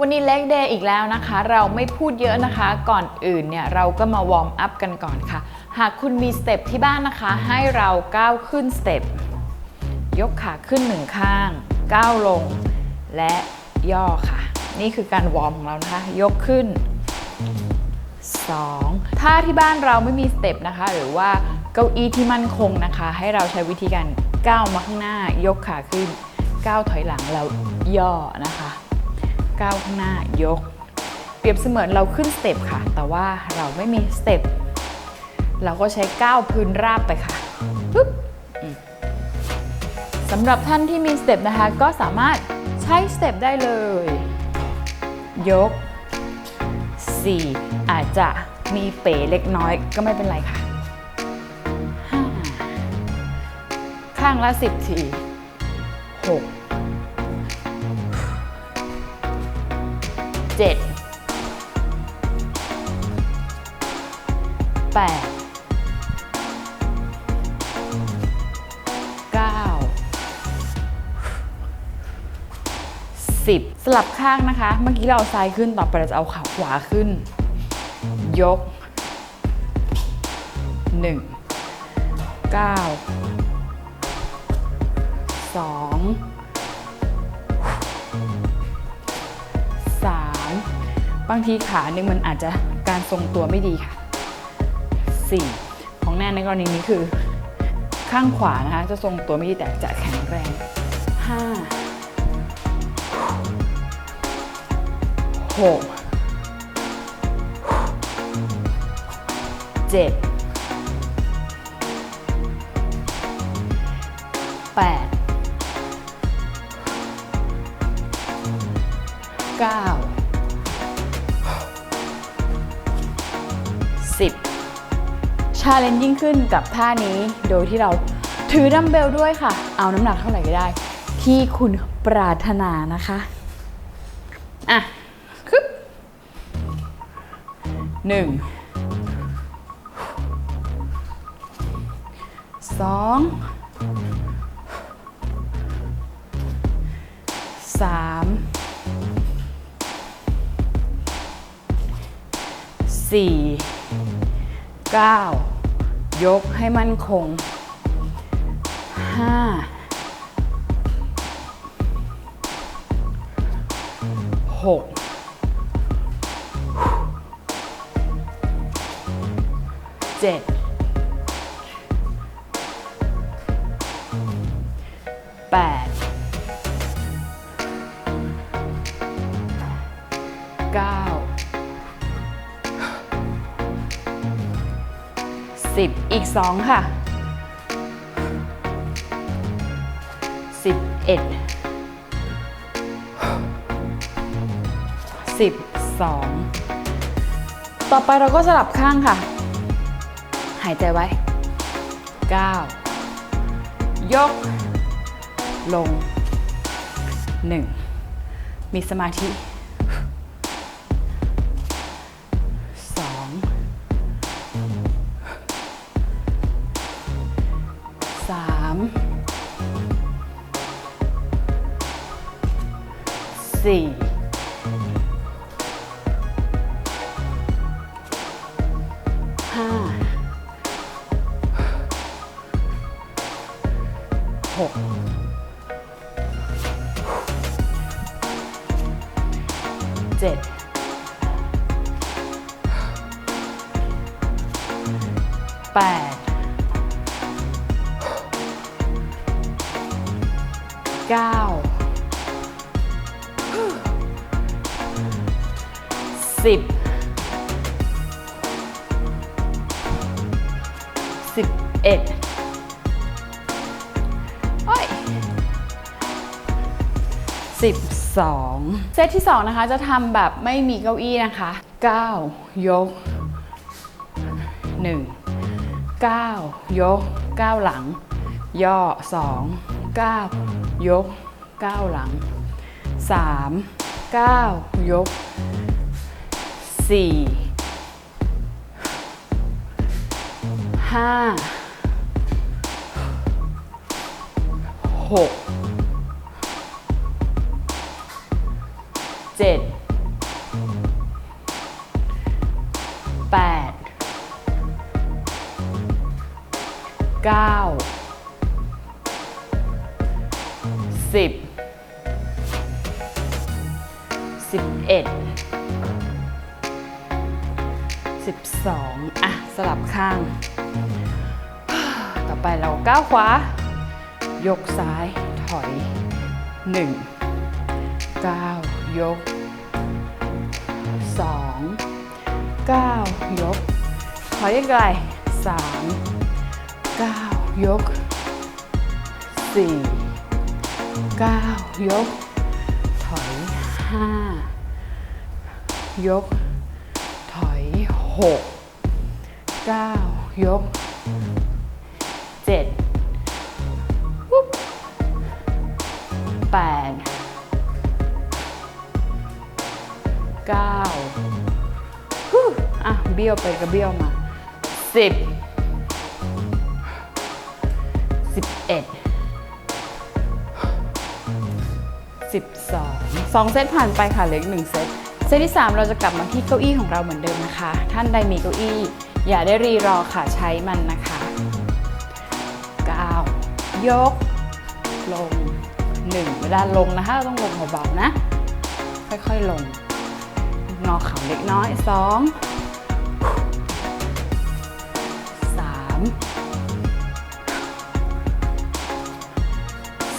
วันนี้เล็กเดย์อีกแล้วนะคะ เราไม่พูดเยอะนะคะ ก่อนอื่นเนี่ยเราก็มาวอร์มอัพกันก่อนค่ะ หากคุณมีสเต็ปที่บ้านนะคะ ให้เราก้าวขึ้นสเต็ปยกขาขึ้นหนึ่งข้างก้าวลง และย่อค่ะ นี่คือการวอร์มของเรานะคะ ยกขึ้น 2. ถ้าที่บ้านเราไม่มีสเต็ปนะคะ หรือว่าเก้าอี้ที่มั่นคงนะคะ ให้เราใช้วิธีการก้าวมาข้างหน้า ยกขาขึ้นก้าวถอยหลังแล้วย่อนะคะ ก้าวข้างหน้ายก เปรียบเสมือนเราขึ้นสเต็ปค่ะ แต่ว่าเราไม่มีสเต็ปเราก็ใช้ก้าวพื้นราบไปค่ะปึ๊บสำหรับท่านที่มีสเต็ปนะคะ ก็สามารถใช้สเต็ปได้เลย ยก 4 อาจจะมีเป๋เล็กน้อยก็ไม่เป็นไรค่ะ ข้างละ 10 ที 6 7 8 10 สลับข้างนะคะ เมื่อกี้เราเอาซ้ายขึ้น ต่อไปเราจะเอาขาขวาขึ้น ยก 1 9 2 บางทีขาหนึ่งมันอาจจะการทรงตัวไม่ดีค่ะ 4 ของแน่ในกรณีนี้คือ ข้างขวานะคะ จะทรงตัวไม่ดีแต่จะแข็งแรง 5 6 7 8 9 10 ชาเลนยิ่งขึ้นกับท่านี้โดยที่เราถือดัมเบลด้วยค่ะ เอาน้ำหนักเท่าไหร่ก็ได้ ที่คุณปรารถนานะคะอะคึบหนึ่งสองสามสี่เก้า ยกให้มั่นคง ห้า หก เจ็ด 10 อีก 2 ค่ะ 11 12 ต่อไปเราก็สลับข้างค่ะ หายใจไว้ 9 ยก ลง 1 มีสมาธิ สี่ห้าหก 2 เซตที่ 2 นะคะจะทำแบบไม่มีเก้าอี้นะคะ 9 ยก 1 9 ยก 9 หลัง ย่อ 2 9 ยก 9 หลัง 3 9 ยก 4 5 6 เจ็ดแปดเก้าสิบสิบเอ็ดสิบสองอะ สลับข้าง ต่อไปเราก้าวขวา ยกซ้ายถอยหนึ่งเก้า ยก 2 9 ยก ถอยไกล3 9 ยก 4 9 ยก ถอย 5 ยก ถอย 6 9 ยก 7 8 เก้าฮู้อะเบี้ยวไปก็เบี้ยวมาสิบสิบเอ็ดสิบสองสองเซตผ่านไปค่ะเหลืออีกหนึ่งเซตเซตที่ 3 เราจะกลับมาที่เก้าอี้ของเราเหมือนเดิมนะคะ ท่านใดมีเก้าอี้ อย่าได้รีรอค่ะใช้มันนะคะก้าวยก ลง 1 เวลาลงนะคะเราต้องลงเบาๆนะ ค่อยๆลง งอเข่าเล็กน้อย2 3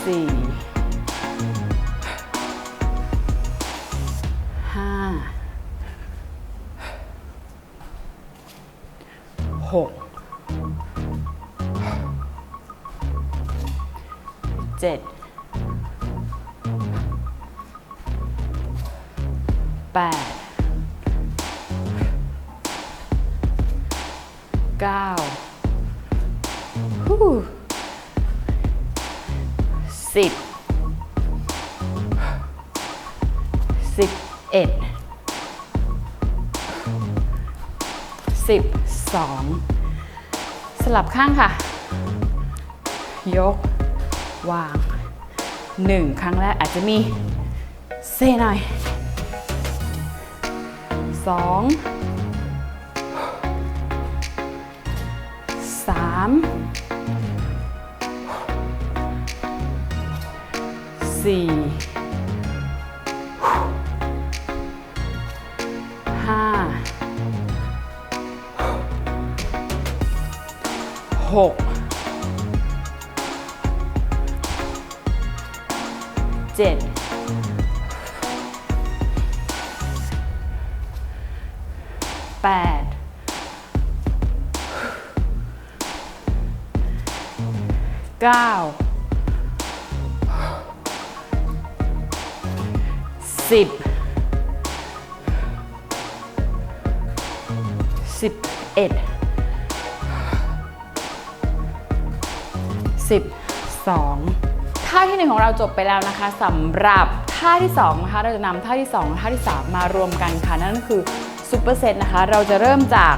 4ห้าหกเจ็ด ก้าสิบสิบเอ็ดสิบสองสลับข้างค่ะ ยก วางหนึ่งครั้งแรกอาจจะมีเซหน่อยสองามสี่ห้าหกเจ็ด เก้าสิบสิบเอ็ดสิบสองท่าที่หนึ่งของเราจบไปแล้วนะคะสำหรับท่าที่สองนะคะเราจะนำท่าที่สองท่าที่สามมารวมกันค่ะนั่นก็คือซูเปอร์เซตนะคะ เราจะเริ่มจาก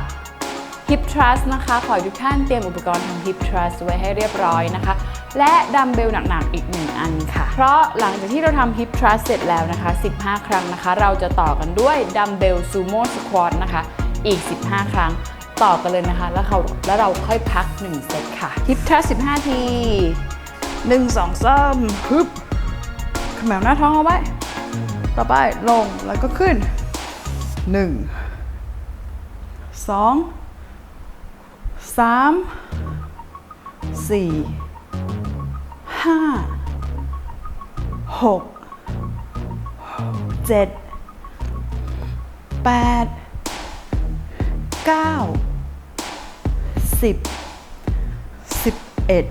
Hip Trust นะคะ ขอให้ทุกท่านเตรียมอุปกรณ์ทำ Hip Trust ไว้ให้เรียบร้อยนะคะ และดัมเบลหนักๆอีก1อันค่ะ เพราะหลังจากที่เราทำ Hip Trust เสร็จแล้วนะคะ 15 ครั้งนะคะ เราจะต่อกันด้วยดัมเบลซูโม่สควอตนะคะ อีก 15 ครั้งต่อกันเลยนะคะ แล้วเขาแล้วเราค่อยพัก 1 เซตค่ะ Hip Trust 15 ที 1 2 3ฮึบขมวหน้าท้องเอาไว้ ต่อไปลงแล้วก็ขึ้น 1 2 สามสี่ห้าหกเจ็ดแปดเก้าสิบสิบเอ็ด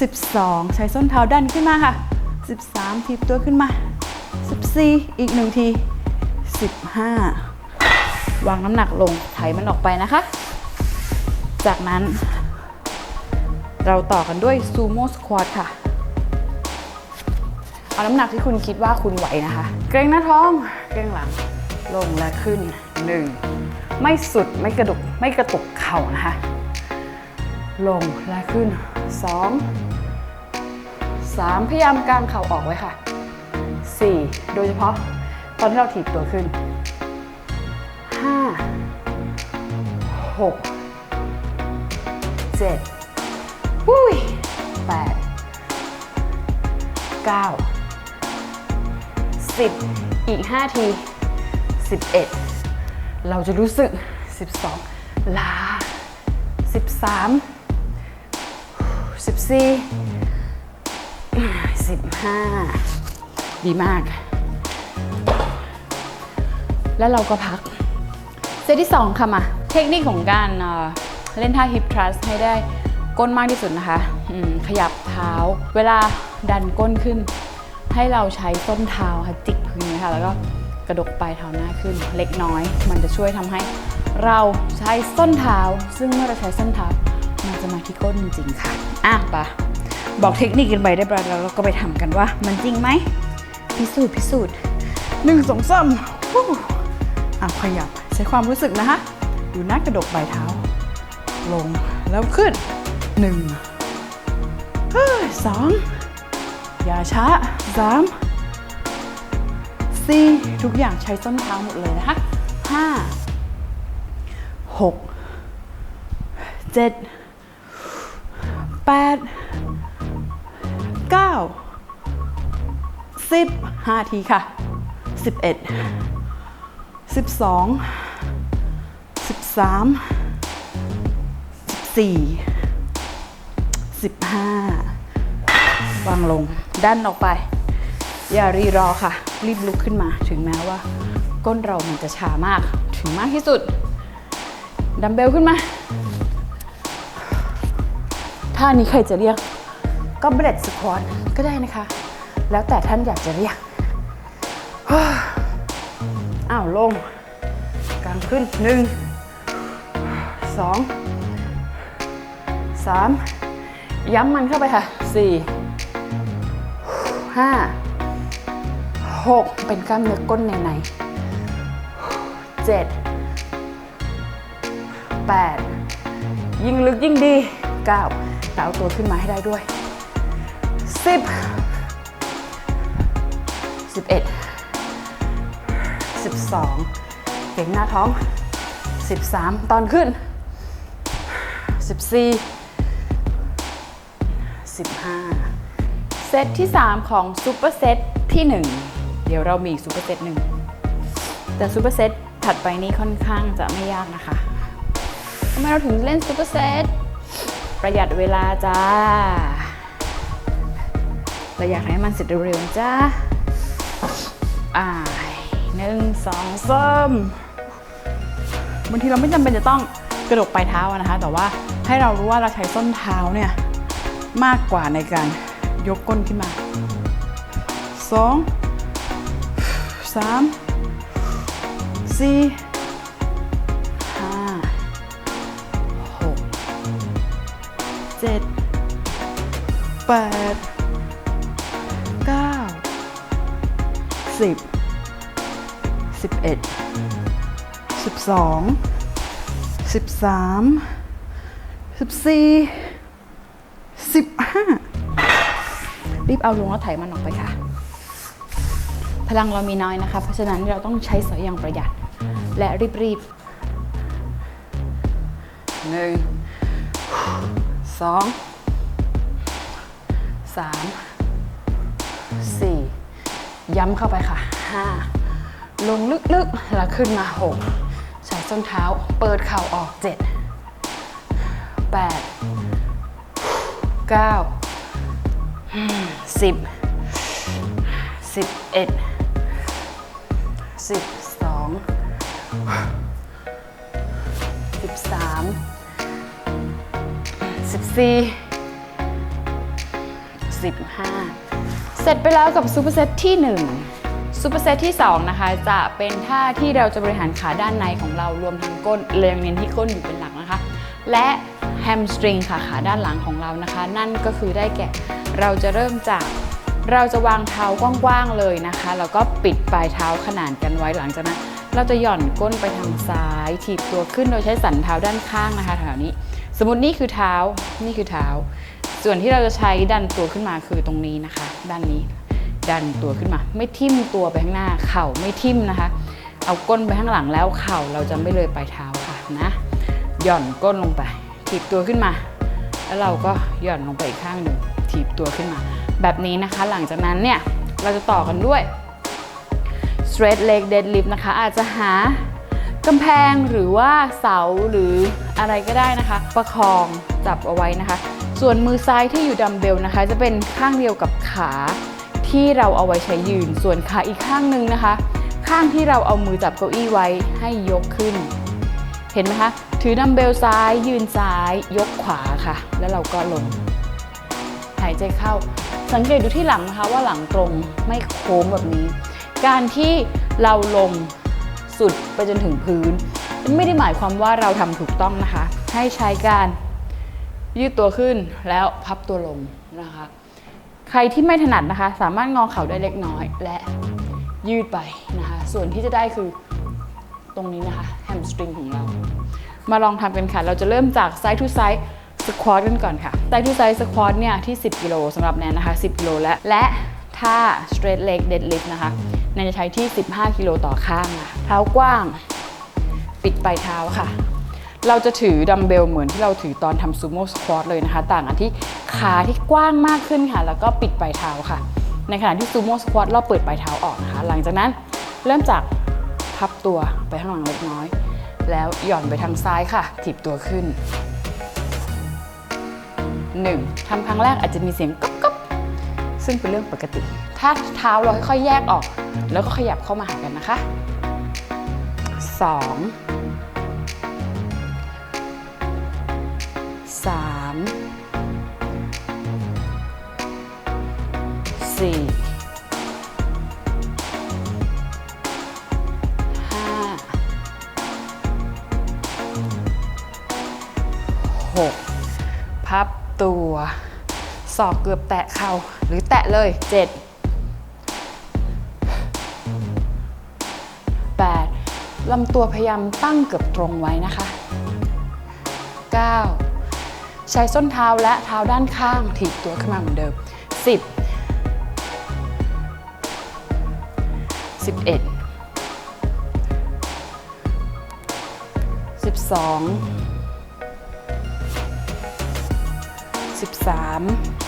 สิบสองใช้ส้นเท้าดันขึ้นมาค่ะสิบสามทีบตัวขึ้นมาสิบสี่อีกหนึ่งทีสิบห้าวางน้ำหนักลงไถมันออกไปนะคะ จากนั้น เราต่อกันด้วยซูโม่สควอตค่ะ เอาน้ำหนักที่คุณคิดว่าคุณไหวนะคะ เกรงหน้าท้อง เกรงหลัง ลงและขึ้น1ไม่สุดไม่กระดุกไม่กระตุกเข่านะคะ ลงและขึ้น2 3พยายามกางเข่าออกไว้ค่ะ4โดยเฉพาะตอนที่เราถีบตัวขึ้น 5 6 7อุ้ยแปดเก้าสิบอีกห้าทีสิบเอ็ดเราจะรู้สึกสิบสองลาสิบสามสิบสี่สิบห้าดีมาก แล้วเราก็พัก เซตที่2ค่ะมา เทคนิคของการ เล่นท่า hip thrust ให้ได้ก้นมากที่สุดนะคะขยับเท้า เวลาดันก้นขึ้น ให้เราใช้ส้นเท้าค่ะจิกพื้นนะคะแล้วก็กระดกปลายเท้าหน้าขึ้น เล็กน้อย มันจะช่วยทำให้เราใช้ส้นเท้า ซึ่งเมื่อเราใช้ส้นเท้ามันจะมาที่ก้นจริงๆค่ะอะปะบอกเทคนิคกันไปได้ร้อยแล้วเราก็ไปทำกันว่า มันจริงไหมพิสูจน์พิสูจน์หนึ่งสองสามวู้อะขยับใช้ความรู้สึกนะคะดูหน้ากระดกปลายเท้า ลงแล้วขึ้นหนึ่งสองอย่าช้าสามสี่ทุกอย่างใช้ส้นเท้าหมดเลยนะคะห้าหกเจ็ดแปดเก้าสิบห้าทีค่ะสิบเอ็ดสิบสองสิบสาม สี่สิบห้าวางลงด้านออกไป อย่ารีรอค่ะ รีบลุกขึ้นมา ถึงแม้ว่า ก้นเรามันจะชามาก ถึงมากที่สุด ดัมเบลขึ้นมาท่านี้ใครจะเรียก ก็เบรดสควอตก็ได้นะคะ แล้วแต่ท่านอยากจะเรียกอ้าวลง กลางขึ้นหนึ่งสอง สามย้ำมันเข้าไปค่ะสี่ห้าหกเป็นกล้ามเนื้อก้นในในเจ็ดแปดยิ่งลึกยิ่งดีเก้าแล้วเอาตัวขึ้นมาให้ได้ด้วยสิบ11 12 เก่งหน้าท้อง 13 ตอนขึ้น 14 15 เซตที่ 3 ของซูเปอร์เซตที่ 1 เดี๋ยวเรามีซูเปอร์เซตหนึ่งแต่ซูเปอร์เซตถัดไปนี้ค่อนข้างจะไม่ยากนะคะทำไมเราถึงเล่นซูเปอร์เซตประหยัดเวลาจ้าเราอยากให้มันเสร็จเร็วๆจ้าอ่าหนึ่งสองสามบางทีเราไม่จำเป็นจะต้องกระดกปลายเท้านะคะ แต่ว่าให้เรารู้ว่าเราใช้ส้นเท้าเนี่ย มากกว่าในการยกก้นขึ้นมาสองสามสี่ห้าหกเจ็ดแปดเก้าสิบสิบเอ็ดสิบสองสิ บสามสิบสี่สิบห้ารีบเอาลงแล้วไถมันออกไปค่ะ พลังเรามีน้อยนะคะ เพราะฉะนั้นเราต้องใช้สอยอย่างประหยัด และรีบๆหนึ่งสองสามสี่ย้ำเข้าไปค่ะห้าลงลึกๆ แล้วขึ้นมาหกใช้ส้นเท้า เปิดเข่าออกเจ็ดแปด เก้าสิบสิบเอ็ดสิบสองสิบสามสิบสี่15เสร็จไปแล้วกับซูเปอร์เซตที่1ซูเปอร์เซตที่ 2 นะคะ จะเป็นท่าที่เราจะบริหารขาด้านในของเรารวมทั้งก้นเรียงเน้นที่ก้นอยู่เป็นหลักนะคะ และ แฮมสตริงค่ะขาด้านหลังของเรานะคะ นั่นก็คือได้แก่เราจะเริ่มจากเราจะวางเท้ากว้างๆเลยนะคะ แล้วก็ปิดปลายเท้าขนานกันไว้หลังจากนั้นเราจะหย่อนก้นไปทางซ้ายถีบตัวขึ้นโดยใช้สันเท้าด้านข้างนะคะแถวนี้ สมมตินี่คือเท้านี่คือเท้า ส่วนที่เราจะใช้ดันตัวขึ้นมาคือตรงนี้นะคะ ด้านนี้ ดันตัวขึ้นมา ไม่ทิ่มตัวไปข้างหน้าเข่าไม่ทิ่มนะคะ เอาก้นไปข้างหลังแล้วเข่าเราจะไม่เลยปลายเท้าค่ะนะ หย่อนก้นลงไป ถีบตัวขึ้นมา แล้วเราก็หย่อนลงไปอีกข้างหนึ่งถีบตัวขึ้นมา แบบนี้นะคะหลังจากนั้นเนี่ยเราจะต่อกันด้วย straight leg deadlift นะคะ อาจจะหากำแพงหรือว่าเสาหรืออะไรก็ได้นะคะ ประคองจับเอาไว้นะคะ ส่วนมือซ้ายที่อยู่ดัมเบลนะคะ จะเป็นข้างเดียวกับขาที่เราเอาไว้ใช้ยืน ส่วนขาอีกข้างหนึ่งนะคะ ข้างที่เราเอามือจับเก้าอี้ไว้ให้ยกขึ้น เห็นไหมคะถือดัมเบลซ้าย ยืนซ้าย ยกขวาค่ะ แล้วเราก็ลง หายใจเข้า สังเกตดูที่หลังนะคะว่าหลังตรงไม่โค้งแบบนี้ การที่เราลงสุดไปจนถึงพื้น ไม่ได้หมายความว่าเราทำถูกต้องนะคะ ให้ใช้การยืดตัวขึ้นแล้วพับตัวลงนะคะ ใครที่ไม่ถนัดนะคะ สามารถงอเข่าได้เล็กน้อย และยืดไปนะคะ ส่วนที่จะได้คือตรงนี้นะคะแฮมสตริงของเรา มาลองทำกันค่ะ เราจะเริ่มจาก side to side squat กันก่อนค่ะ side to side squat เนี่ยที่ 10 กิโลสำหรับแนนนะคะ 10 กิโลและและถ้า straight leg deadlift นะคะแนนจะใช้ที่ 15 กิโลต่อข้างนะคะเท้ากว้าง ปิดปลายเท้าค่ะ เราจะถือดัมเบลเหมือนที่เราถือตอนทำซูโม่สควอตเลยนะคะ ต่างกันที่ขาที่กว้างมากขึ้นค่ะ แล้วก็ปิดปลายเท้าค่ะ ในขณะที่ซูโม่สควอตเราเปิดปลายเท้าออกนะคะ หลังจากนั้นเริ่มจากพับตัวไปข้างหลังเล็กน้อย แล้วหย่อนไปทางซ้ายค่ะ ถีบตัวขึ้น 1. ทำครั้งแรกอาจจะมีเสียงก๊อบก๊อบซึ่งเป็นเรื่องปกติ ถ้าเท้าเราค่อยๆแยกออก แล้วก็ขยับเข้ามาหากันนะคะ 2. 3. 4. ศอกเกือบแตะเข่าหรือแตะเลยเจ็ดแปดลำตัวพยายามตั้งเกือบตรงไว้นะคะ 9 ใช้ส้นเท้าและเท้าด้านข้างถีบตัวขึ้นมาเหมือนเดิม 10 11 12 13 14 15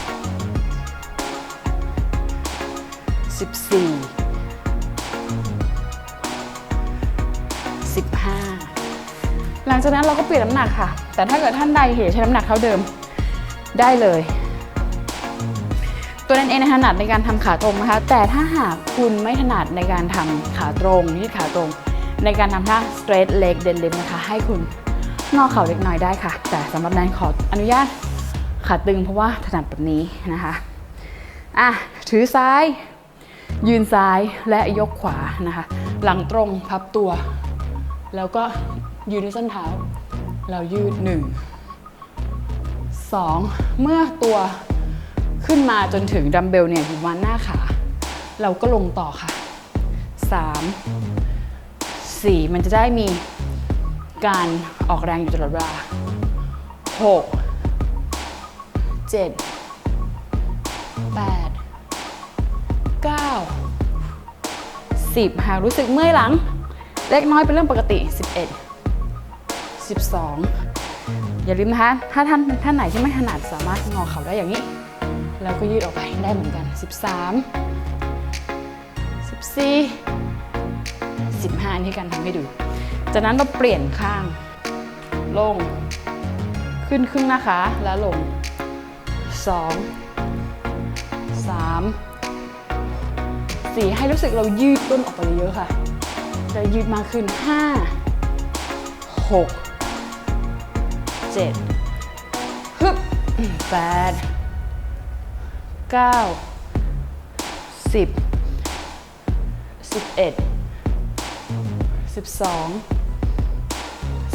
หลังจากนั้นเราก็เปลี่ยนน้ำหนักค่ะ แต่ถ้าเกิดท่านใดเหตุใช้น้ำหนักเท่าเดิมได้เลย ตัวนั้นเองถนัดในการทำขาตรงนะคะ แต่ถ้าหากคุณไม่ถนัดในการทำขาตรงยืดขาตรง ในการทำท่า straight leg deadlift นะคะ ให้คุณงอเข่าเล็กน้อยได้ค่ะ แต่สำหรับแนนขออนุญาตขาตึงเพราะว่าถนัดแบบนี้นะคะ อะ ถือซ้าย ยืนซ้ายและยกขวานะคะ หลังตรงพับตัว แล้วก็ยืนด้วยส้นเท้า เรายืด 1 2 เมื่อตัวขึ้นมาจนถึงดัมเบลเนี่ยอยู่วันหน้าขา เราก็ลงต่อค่ะ 3 4 มันจะได้มีการออกแรงอยู่ตลอดเวลา6 7 9 10 หากรู้สึกเมื่อยหลัง เล็กน้อยเป็นเรื่องปกติ 11 12 อย่าลืมนะคะ ถ้าท่านท่านไหนที่ไม่ถนัดสามารถงอเข่าได้อย่างนี้ แล้วก็ยืดออกไปได้เหมือนกัน 13 14 15นี่การทำให้ดู จากนั้นเราเปลี่ยนข้าง ลง ขึ้นครึ่งนะคะ แล้วลง 2 3 4 ให้รู้สึกเรายืดต้นออกไปเยอะค่ะจะยืดมากขึ้น 5 6 7ฮึบ8 9 10 11 12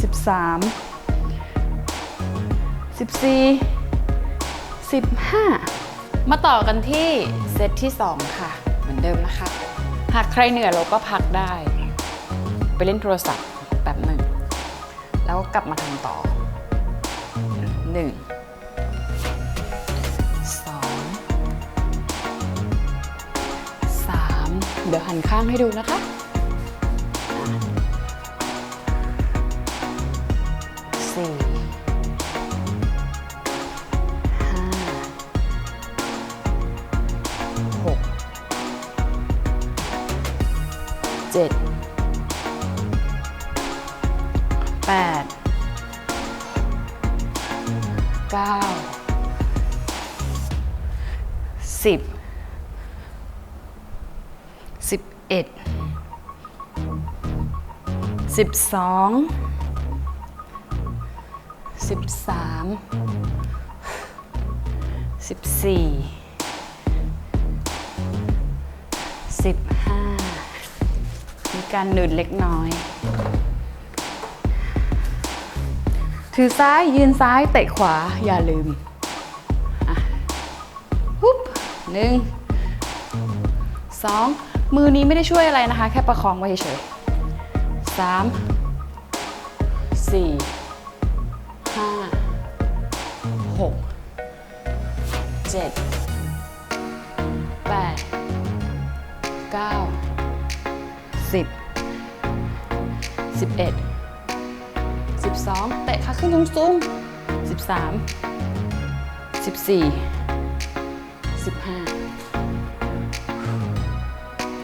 13 14 15มาต่อกันที่เซตที่2ค่ะ เดิมนะคะ หากใครเหนื่อยเราก็พักได้ ไปเล่นโทรศัพท์แบบหนึ่ง แล้วก็กลับมาทำต่อหนึ่งสองสามเดี๋ยวหันข้างให้ดูนะคะ สิบเอ็ดสิบสองสิบสามสิบสี่สิบห้ามีการหนืดเล็กน้อย ถือซ้ายยืนซ้ายเตะขวาอย่าลืมฮุบหนึ่งสอง มือนี้ไม่ได้ช่วยอะไรนะคะ แค่ประคองไว้เฉยๆสามสี่ห้าหกเจ็ดแปดเก้าสิบสิบเอ็ด12เตะขาขึ้นสูงสู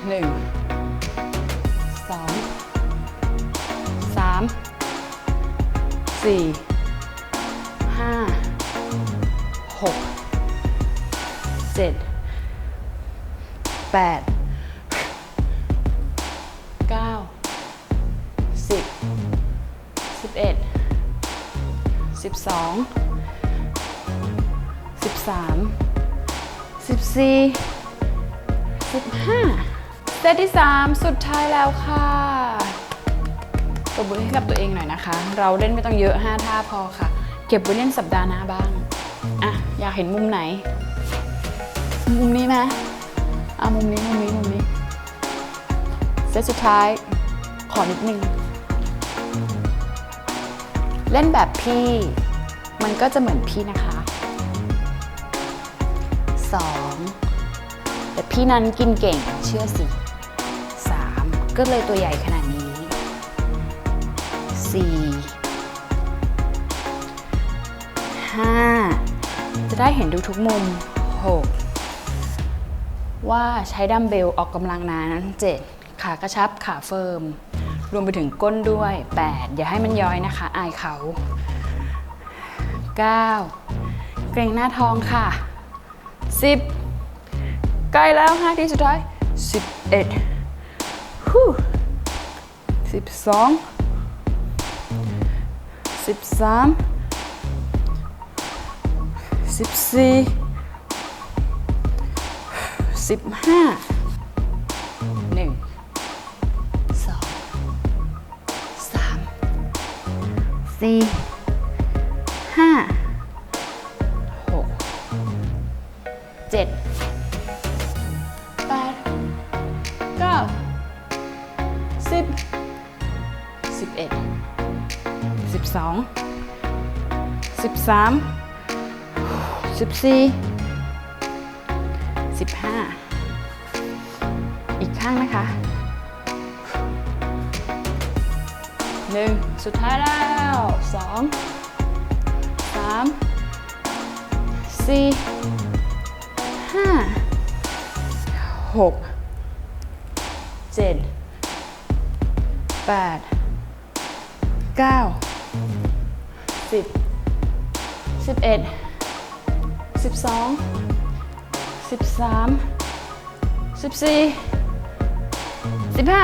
ง13 14 15 1 2 3 4 5 6 7 8 9 10สิบเอ็ดสิบสองสิบสามสิบสี่ ตที่สามสุดท้ายแล้วค่ะตบมือให้กับตัวเองหน่อยนะคะ เราเล่นไม่ต้องเยอะ 5 ท่าพอค่ะ เก็บไว้เล่นสัปดาห์หน้าบ้าง อะ อยากเห็นมุมไหน มุมนี้ไหมอะมุมนี้ มุมนี้ มุมนี้ เซตสุดท้าย ขอนิดนึง เล่นแบบพี่ มันก็จะเหมือนพี่นะคะ 2. แต่พี่นั้นกินเก่งเชื่อสิ ก็เลยตัวใหญ่ขนาดนี้ 4. 5. จะได้เห็นดูทุกมุม 6. ว่าใช้ดัมเบลออกกำลังนาน 7. ขากระชับขาเฟิร์ม รวมไปถึงก้นด้วย 8 อย่าให้มันย้อยนะคะ อายเขา 9 เกรงหน้าท้องค่ะ 10 ใกล้แล้วห้าทีสุดท้าย 11 สิบสองสิบสามสิบสี่สิบห้าหนึ่งสองสามสี่ห้า สิบสิบเอ็ดสิบสองสิบสามสิบสี่สิบห้าอีกข้างนะคะหนึ่งสุดท้ายแล้วสองสามสี่ห้าหกเจ็ด แปดเก้าสิบสิบเอ็ดสิบสองสิบสามสิบสี่สิบห้า